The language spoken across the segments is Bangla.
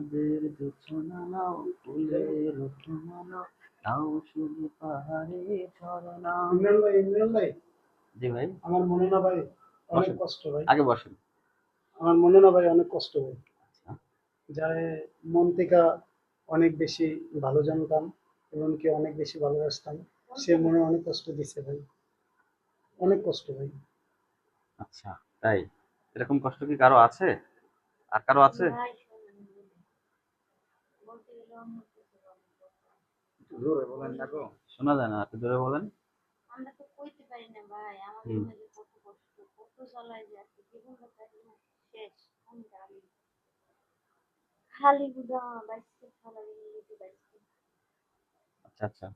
চাঁদের জোছনা নাও ফুলের নাও নাও শুধু পাহাড়ে ঝরনা। ইমরান ভাই ইমরান ভাই। জি ভাই। আমার মনে না ভাই অনেক কষ্ট ভাই। আগে বসেন। আমার মনে না ভাই অনেক কষ্ট ভাই। আচ্ছা। যারে মন থেকে অনেক বেশি ভালো জানতাম এবং কি অনেক বেশি ভালোবাসতাম সে মনে অনেক কষ্ট দিছে ভাই। অনেক কষ্ট ভাই। আচ্ছা তাই? এরকম কষ্ট কি কারও আছে? আর কারও আছে ভাই শোনেন, বলতে গেলে অন্য কিছু বলেন। জোরে বলেন না গো শোনা যায় না একটু জোরে বলেন। আমরা তো কইতে পারি না ভাই আমাদের। মাঝে কত কষ্ট কত জ্বালায় যাচ্ছে জীবনটা তাই না শেষ আমি জানি। খালি বাইসকে খালা বাইসকে আচ্ছা আচ্ছা।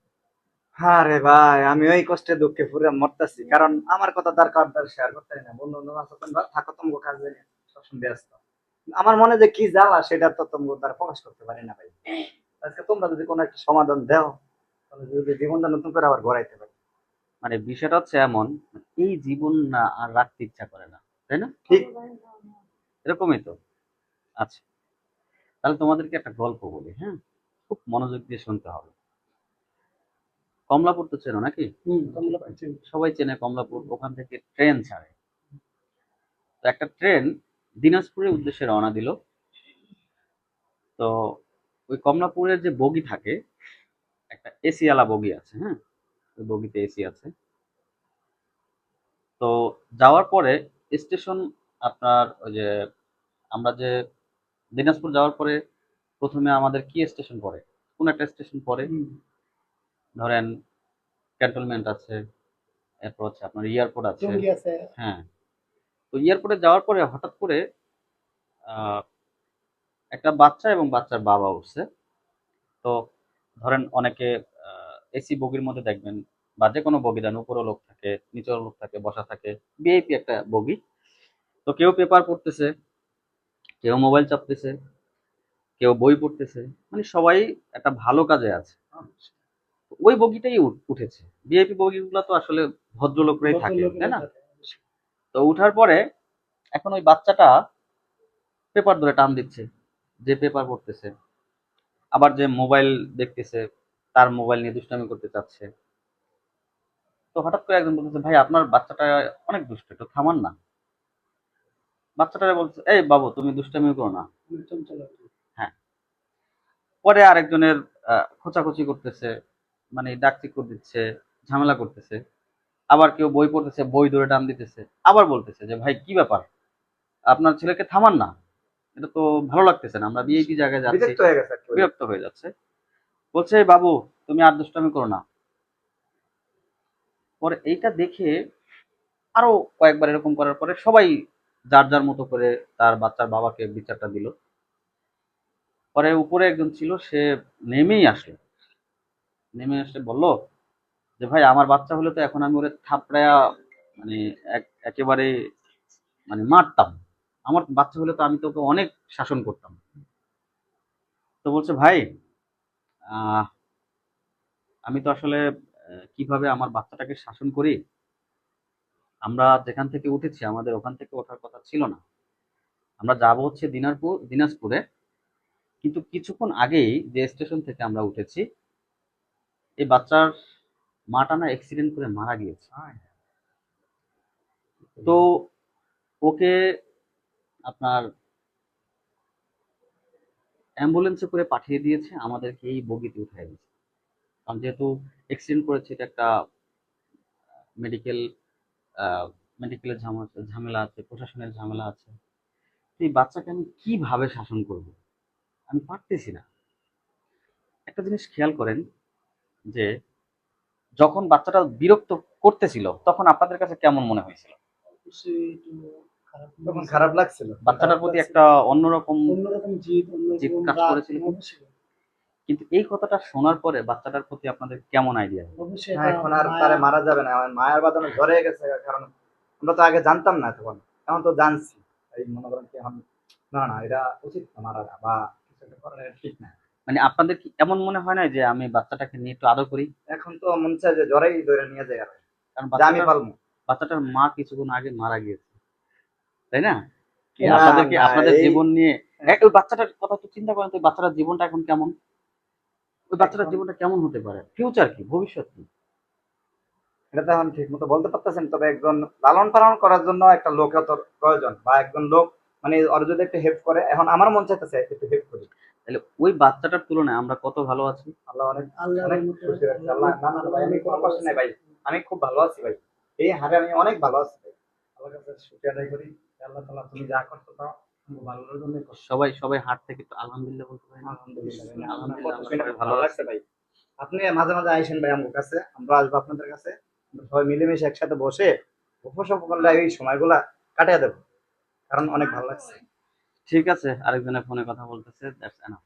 হ্যাঁ রে ভাই আমি ওই কষ্টে দুঃখে পুরো মরতেছি কারণ আমার কথা তার কার শেয়ার করতে না। বন্ধু বান্ধব তোমরা থাকো তোমাকে কাজে সবসময় ব্যস্ত। আমার মনে যে কি জ্বালা সেটা তো তোমাকে দ্বারা প্রকাশ করতে পারি না ভাই। আজকে তোমরা যদি কোনো একটা সমাধান দাও তাহলে যদি জীবনটা নতুন করে আবার গড়াইতে পারি। মানে বিষয়টা হচ্ছে এমন এই জীবন না আর রাখতে ইচ্ছা করে না তাই না? ঠিক। এরকমই তো। আচ্ছা তাহলে তোমাদেরকে একটা গল্প বলি হ্যাঁ? খুব মনোযোগ দিয়ে শুনতে হবে। কমলাপুর তো চেনো নাকি? সবাই চেনে কমলাপুর ওখান থেকে ট্রেন ছাড়ে। তো একটা ট্রেন দিনাজপুরের উদ্দেশ্যে রওনা দিল। তো ওই কমলাপুরের যে বগি থাকে একটা এসিওয়ালা বগি আছে হ্যাঁ? ওই বগিতে এসি আছে। তো যাওয়ার পরে স্টেশন আপনার ওই যে আমরা যে দিনাজপুর যাওয়ার পরে প্রথমে আমাদের কি স্টেশন পড়ে? কোন একটা স্টেশন পড়ে? হুম, ধরেন ক্যান্টনমেন্ট আছে এরপর হচ্ছে আপনার এয়ারপোর্ট আছে। হ্যাঁ। তো এয়ারপোর্টে যাওয়ার পরে হঠাৎ করে আহ, একটা বাচ্চা এবং বাচ্চার বাবা উঠছে। তো ধরেন অনেকে এসি বগির মধ্যে দেখবেন বা যে কোনো বগি দেন উপরও লোক থাকে নিচেও লোক থাকে বসা থাকে বিআইপি একটা বগি। তো কেউ পেপার পড়তেছে কেউ মোবাইল চাপতেছে কেউ বই পড়তেছে মানে সবাই একটা ভালো কাজে আছে। ওই বগিটাই উঠ- উঠেছে। বিআইপি বগিগুলো তো আসলে ভদ্রলোকরাই থাকে তাই না। তো উঠার পরে এখন ওই বাচ্চাটা পেপার ধরে টান দিচ্ছে, যে পেপার পড়তেছে। আবার যে মোবাইল দেখতেছে, তার মোবাইল নিয়ে দুষ্টামি করতে চাচ্ছে। তো হঠাৎ করে একজন বলতেছে, ভাই, আপনার বাচ্চাটা অনেক দুষ্ট, একটু থামান না। বাচ্চাটারে বলছে এই বাবু, তুমি দুষ্টামি করো না। কি। পরে আরেকজনের খোঁচাখুচি করতেছে মানে ডাকচিক করে দিচ্ছে, ঝামেলা করতেছে। আবার কেউ বই পড়তেছে বই ধরে টান দিতেছে আবার বলতেছে যে ভাই কি ব্যাপার? আপনার ছেলেকে থামান না। এটা তো ভালো লাগতেছে না আমরা বিএপি জায়গায় যাচ্ছি। বিরক্ত হয়ে হয়ে যাচ্ছে। বলছে বাবু তুমি আর দুষ্টামি করো না। পরে এইটা দেখে আরও কয়েকবার এরকম করার পরে সবাই যার যার মতো করে তার বাচ্চার বাবাকে বিচারটা দিল। পরে উপরে একজন ছিল সে নেমেই আসলো। নেমে এসে বলল যে ভাই, আমার বাচ্চা হলে তো এখন আমি ওরে থাপড়ায়া মানে এক- একেবারে মানে মারতাম। আমার বাচ্চা হলে তো আমি তোকে অনেক শাসন করতাম। তো বলছে, ভাই আমি তো আসলে কীভাবে আমার বাচ্চাটাকে শাসন করি? আমরা যেখান থেকে উঠেছি, আমাদের ওখান থেকে ওঠার কথা ছিল না। আমরা যাব হচ্ছে দিনাজপুর দিনাজপুরে। কিন্তু কিছুক্ষণ আগেই যে স্টেশন থেকে আমরা উঠেছি, এই বাচ্চার মাটা না অ্যাক্সিডেন্ট করে মারা গিয়েছে। তো ওকে আপনার অ্যাম্বুলেন্সে করে পাঠিয়ে দিয়েছে আমাদেরকে এই বগিতে উঠিয়ে দিয়েছে। কারণ যেহেতু অ্যাক্সিডেন্ট করেছে এটা একটা মেডিকেল মেডিকেলের ঝামেলা আছে প্রশাসনের ঝামেলা আছে। এই বাচ্চাকে আমি কীভাবে শাসন করব? আমি পারতেছি না। একটা জিনিস খেয়াল করেন যে যখন বাচ্চাটা বিরক্ত করতেছিল তখন আপনাদের কাছে কেমন মনে হয়েছিল? খারাপ তখন খারাপ লাগছিল। বাচ্চাটার প্রতি একটা অন্যরকম অন্যরকম জিদ জিদ কাজ করেছিল। কিন্তু এই কথাটা শোনার পরে বাচ্চাটার প্রতি আপনাদের কেমন আইডিয়া অবশ্যই হ্যাঁ, এখন আর তারে মারা যাবে না। আমার মায়ের বাঁধানো ঝরে গেছে কারণ আমরা তো আগে জানতাম না তখন। এখন তো জানছি। এই মনে করেন কি এখন না না এটা উচিত মারা বা কিছু একটা করা ঠিক না। মানে আপনাদের কি এমন মনে হয় না যে আমি বাচ্চাটাকে নিয়ে একটু আদর করি? এখন তো মন চায় যে জ্বরেই ধরে নিয়ে যায় আর। কারণ আমি বাচ্চাটার পারব। বাচ্চাটার মা কিছুক্ষণ আগে মারা গিয়েছে। তাই না? আপনাদের কি আপনাদের জীবন নিয়ে এক- ওই বাচ্চাটার কথা তো চিন্তা করেন তো বাচ্চাটার জীবনটা এখন কেমন? ওই বাচ্চাটার জীবনটা কেমন হতে পারে? ফিউচার কি? ভবিষ্যৎ কি? এটা তো এখন ঠিক মতো বলতে পারতেছেন তবে একজন লালন পালন করার জন্য একটা লোকের প্রয়োজন বা একজন লোক মানে ওর যদি একটু হেল্প করে এখন আমার মন চাইতেছে একটু হেল্প করি। তাহলে ওই বাচ্চাটার তুলনায় আমরা কত ভালো আছি? আল্লাহ অনেক অনেক খুশি রাখছে। আল্লাহ না না ভাই আমি কোনো কষ্ট নাই ভাই। আমি খুব ভালো আছি ভাই। এই হারে আমি অনেক ভালো আছি ভাই। আল্লাহর কাছে শুকরিয়া আদায় করি। আল্লাহ তাআলা তুমি যা করছ তা আমার ভালোর জন্যই করছ। সবাই সবাই হাট থেকে আলহামদুলিল্লাহ বলতে পারি আলহামদুলিল্লাহ ভালো লাগছে ভাই? আপনি মাঝে মাঝে আইসেন ভাই আমার কাছে। আমরা আসব আপনাদের কাছে। সবাই মিলেমিশে একসাথে বসে উপসব করলে এই সময়গুলা কাটিয়ে দেবো। কারণ অনেক ভালো লাগছে। ঠিক আছে আরেকজনের ফোনে কথা বলতেছে দ্যাটস এনাফ